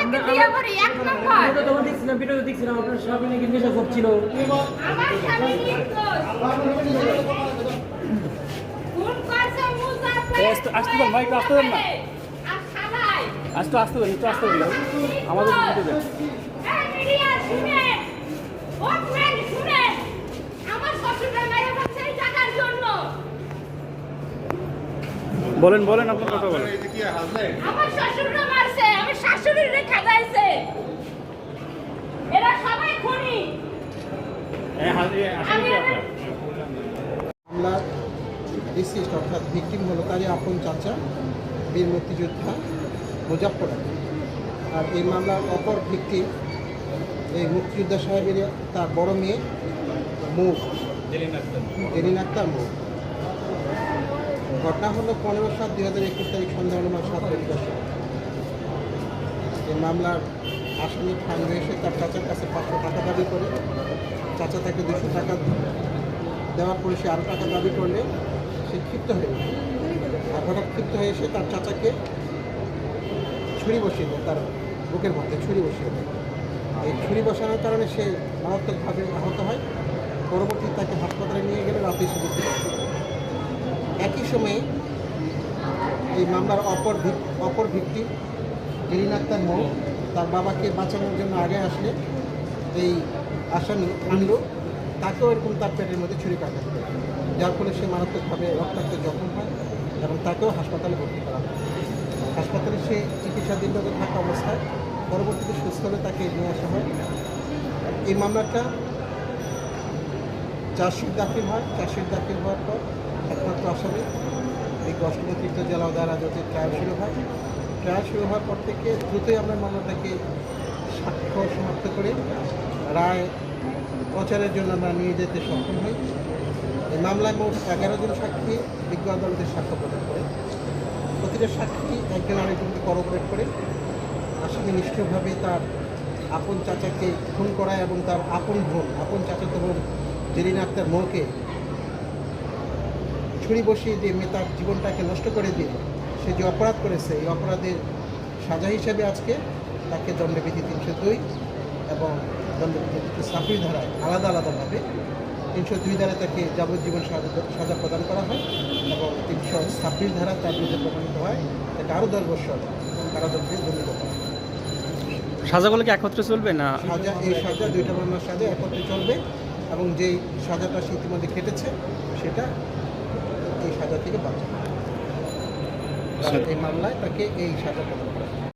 তাকে বিয়ে করি? এক নম্বর। ভিডিও তখন দেখছিলাম ভিডিও দেখছিলাম আপনার স্বামী নাকি নেশা করছিল। আমার স্বামী নির্দোষ। করছে মুজাফর আসতে- আসতে ভাই, একটু আসতে দেন না। আসতে একটু আসতে আমাদের দিতে দেন বলেন বলেন আপনার কথা বলেন। আমার মারছে। শাশুড়ির রেখা যাইছে এরা সবাই খুনি। আমি হামলার ডিসিস্ট অর্থাৎ ভিকটিম হলো তারই আপন চাচা বীর মুক্তিযোদ্ধা মুজাফর আর এই মামলার অপর ভিকটিম এই মুক্তিযোদ্ধা সাহেবের তার বড় মেয়ে মুখ জেরিন আক্তার। মুখ ঘটনা হলো পনেরো সাত দুই হাজার একুশ তারিখ সন্ধ্যা অনুমান সাত এই মামলার আসামি ফান্ড এসে তার চাচার কাছে পাঁচশো টাকা দাবি করে, চাচা তাকে দুশো টাকা দেওয়ার পরে সে আরও টাকা দাবি করলে সে ক্ষিপ্ত হয়ে আর হঠাৎ ক্ষিপ্ত হয়ে এসে তার চাচাকে ছুরি বসিয়ে দেয়, তার বুকের মধ্যে ছুরি বসিয়ে দেয়। এই ছুরি বসানোর কারণে সে মারাত্মকভাবে আহত হয়। পরবর্তী তাকে হাসপাতালে নিয়ে গেলে রাতে পারে একই সময়ে এই মামলার অপর অপর ভিত্তি জেরিন আক্তার মৌ, তার বাবাকে বাঁচানোর জন্য আগে আসলে এই আসামি আনলো। তাকেও এরকম তার পেটের মধ্যে ছুরি কাটা যার ফলে সে মারাত্মকভাবে রক্তাক্ত জখম হয় এবং তাকেও হাসপাতালে ভর্তি করা হয়। হাসপাতালে সে চিকিৎসাধীনভাবে থাকা অবস্থায় পরবর্তীতে সুস্থ হলে তাকে নিয়ে আসা হয়। এই মামলাটা চার্জশিট দাখিল হয়। চার্জশিট দাখিল হওয়ার পর একমাত্র আসামি এই অষ্টম তীর্থ জেলা উদয় আদালতে ট্রায়াল শুরু হয়। ট্রায়াল শুরু হওয়ার পর থেকে দ্রুতই আমরা মামলাটাকে সাক্ষ্য সমাপ্ত করে রায় প্রচারের জন্য আমরা নিয়ে যেতে সক্ষম হই। এই মামলায় মোট এগারো জন সাক্ষী বিজ্ঞ আদালতে সাক্ষ্য প্রদান করে। প্রতিটা সাক্ষী একজন আরেকজনকে করপোরেট করে। আসামি নিষ্ঠুরভাবে তার আপন চাচাকে খুন করায় এবং তার আপন বোন, আপন চাচাতো বোন জেরিন আক্তার মৌকে ছুরি বসিয়ে দিয়ে মেয়ে তার জীবনটাকে নষ্ট করে দিয়ে সে যে অপরাধ করেছে এই অপরাধের সাজা হিসেবে আজকে তাকে দণ্ডবিধি তিনশো দুই এবং দণ্ডবিধি ছাব্বিশ ধারায় আলাদা আলাদাভাবে তিনশো দুই ধারায় তাকে যাবজ্জীবন সাজা সাজা প্রদান করা হয় এবং তিনশো ছাব্বিশ ধারা তার বিরুদ্ধে প্রমাণিত হয় তাকে আরও দশ বছর কারাদণ্ডে দণ্ডিত করা হয়। সাজাগুলো কি একত্রে চলবে না সাজা এই সাজা দুইটা মামলার সাজা একত্রে চলবে এবং যেই সাজাটা সে ইতিমধ্যে কেটেছে সেটা এই মামলায় তাকে এই সাজা প্রদান করা।